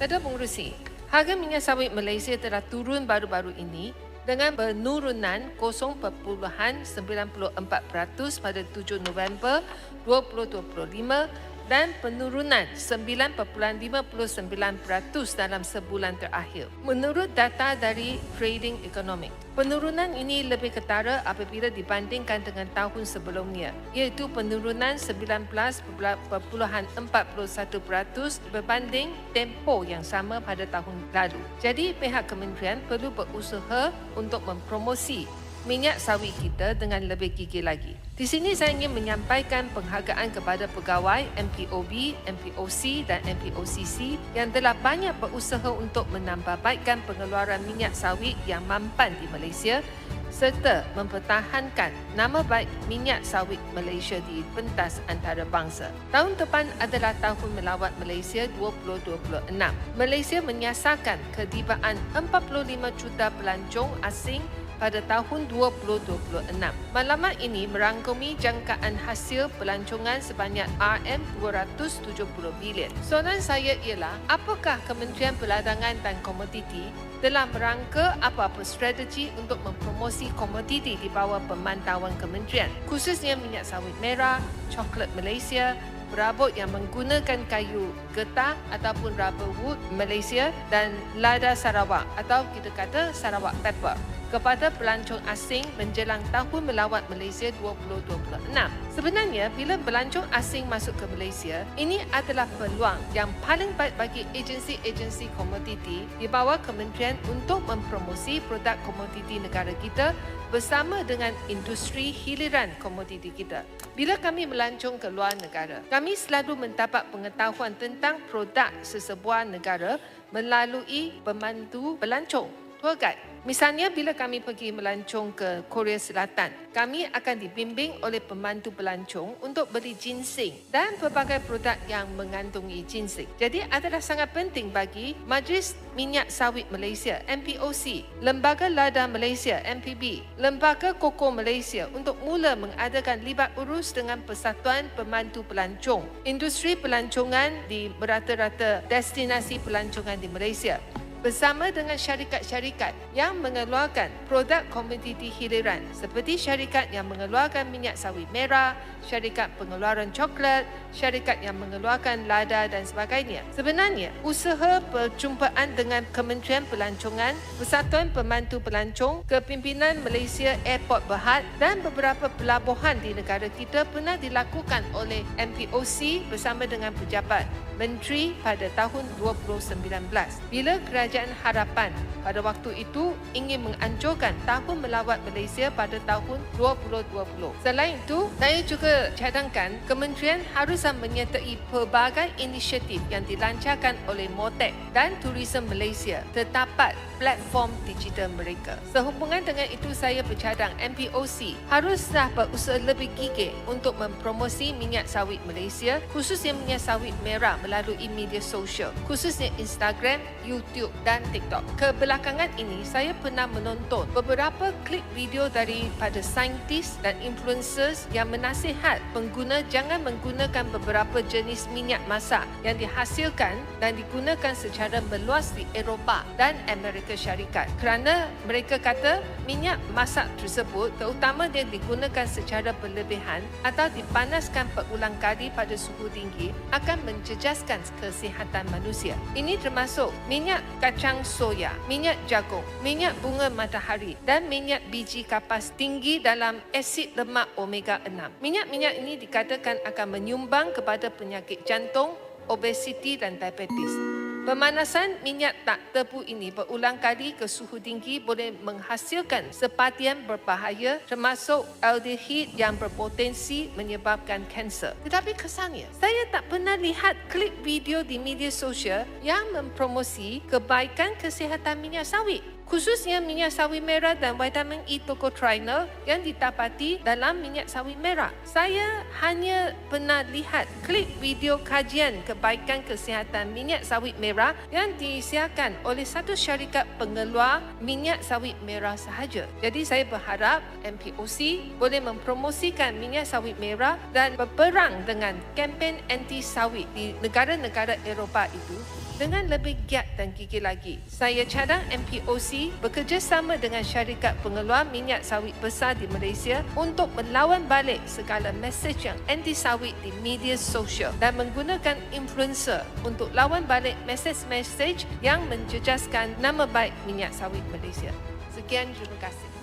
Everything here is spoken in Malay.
Ketua Pengurusi, harga minyak sawit Malaysia telah turun baru-baru ini dengan penurunan 0.94% pada 7 November 2025 dan penurunan 9.59% dalam sebulan terakhir. Menurut data dari Trading Economic, penurunan ini lebih ketara apabila dibandingkan dengan tahun sebelumnya, iaitu penurunan 19.41% berbanding tempoh yang sama pada tahun lalu. Jadi, pihak kementerian perlu berusaha untuk mempromosi minyak sawit kita dengan lebih gigih lagi. Di sini saya ingin menyampaikan penghargaan kepada pegawai MPOB, MPOC dan MPOCC yang telah banyak berusaha untuk menambahbaikkan pengeluaran minyak sawit yang mampan di Malaysia serta mempertahankan nama baik minyak sawit Malaysia di pentas antarabangsa. Tahun depan adalah tahun melawat Malaysia 2026. Malaysia menyasarkan ketibaan 45 juta pelancong asing pada tahun 2026. Maklumat ini merangkumi jangkaan hasil pelancongan sebanyak RM270 bilion. Soalan saya ialah, apakah Kementerian Perdagangan dan Komoditi telah merangka apa-apa strategi untuk mempromosi komoditi di bawah pemantauan kementerian, khususnya minyak sawit merah, coklat Malaysia, berabot yang menggunakan kayu getah ataupun rubber wood Malaysia dan lada Sarawak atau kita kata Sarawak pepper kepada pelancong asing menjelang tahun melawat Malaysia 2026. Sebenarnya, bila pelancong asing masuk ke Malaysia, ini adalah peluang yang paling baik bagi agensi-agensi komoditi di bawah kementerian untuk mempromosi produk komoditi negara kita bersama dengan industri hiliran komoditi kita. Bila kami melancong ke luar negara, kami selalu mendapat pengetahuan tentang produk sesebuah negara melalui pemandu pelancong, tour guide. Misalnya bila kami pergi melancong ke Korea Selatan, kami akan dibimbing oleh pembantu pelancong untuk beli ginseng dan pelbagai produk yang mengandungi ginseng. Jadi adalah sangat penting bagi Majlis Minyak Sawit Malaysia MPOC, Lembaga Lada Malaysia MPB, Lembaga Koko Malaysia untuk mula mengadakan libat urus dengan Persatuan Pembantu Pelancong, industri pelancongan di berata-rata destinasi pelancongan di Malaysia bersama dengan syarikat-syarikat yang mengeluarkan produk komoditi hiliran seperti syarikat yang mengeluarkan minyak sawit merah, syarikat pengeluaran coklat, syarikat yang mengeluarkan lada dan sebagainya. Sebenarnya, usaha perjumpaan dengan Kementerian Pelancongan, Persatuan Pembantu Pelancong, Kepimpinan Malaysia Airport Berhad dan beberapa pelabuhan di negara kita pernah dilakukan oleh MPOC bersama dengan pejabat menteri pada tahun 2019. Bila kerajaan Kerajaan Harapan pada waktu itu ingin menganjurkan tahun melawat Malaysia pada tahun 2020. Selain itu, saya juga cadangkan kementerian harus menyertai pelbagai inisiatif yang dilancarkan oleh MOTEC dan Tourism Malaysia terdapat platform digital mereka. Sehubungan dengan itu, saya bercadang MPOC haruslah berusaha lebih gigih untuk mempromosi minyak sawit Malaysia, khususnya minyak sawit merah melalui media sosial, khususnya Instagram, YouTube dan TikTok. Kebelakangan ini, saya pernah menonton beberapa klip video daripada saintis dan influencers yang menasihat pengguna jangan menggunakan beberapa jenis minyak masak yang dihasilkan dan digunakan secara meluas di Eropah dan Amerika Syarikat. Kerana mereka kata minyak masak tersebut terutama dia digunakan secara berlebihan atau dipanaskan berulang kali pada suhu tinggi akan menjejaskan kesihatan manusia. Ini termasuk minyak kacang soya, minyak jagung, minyak bunga matahari dan minyak biji kapas tinggi dalam asid lemak omega 6. Minyak-minyak ini dikatakan akan menyumbang kepada penyakit jantung, obesiti dan diabetes. Pemanasan minyak tak tebu ini berulang kali ke suhu tinggi boleh menghasilkan sepatian berbahaya termasuk aldehyde yang berpotensi menyebabkan kanser. Tetapi kesannya, saya tak pernah lihat klip video di media sosial yang mempromosi kebaikan kesihatan minyak sawit khususnya minyak sawit merah dan vitamin E tocotrienol yang didapati dalam minyak sawit merah. Saya hanya pernah lihat klip video kajian kebaikan kesihatan minyak sawit merah yang disiarkan oleh satu syarikat pengeluar minyak sawit merah sahaja. Jadi saya berharap MPOC boleh mempromosikan minyak sawit merah dan berperang dengan kempen anti sawit di negara-negara Eropah itu dengan lebih giat dan gigih lagi. Saya cadang MPOC bekerjasama dengan syarikat pengeluar minyak sawit besar di Malaysia untuk melawan balik segala mesej yang anti sawit di media sosial dan menggunakan influencer untuk lawan balik mesej-mesej yang menjejaskan nama baik minyak sawit Malaysia. Sekian, terima kasih.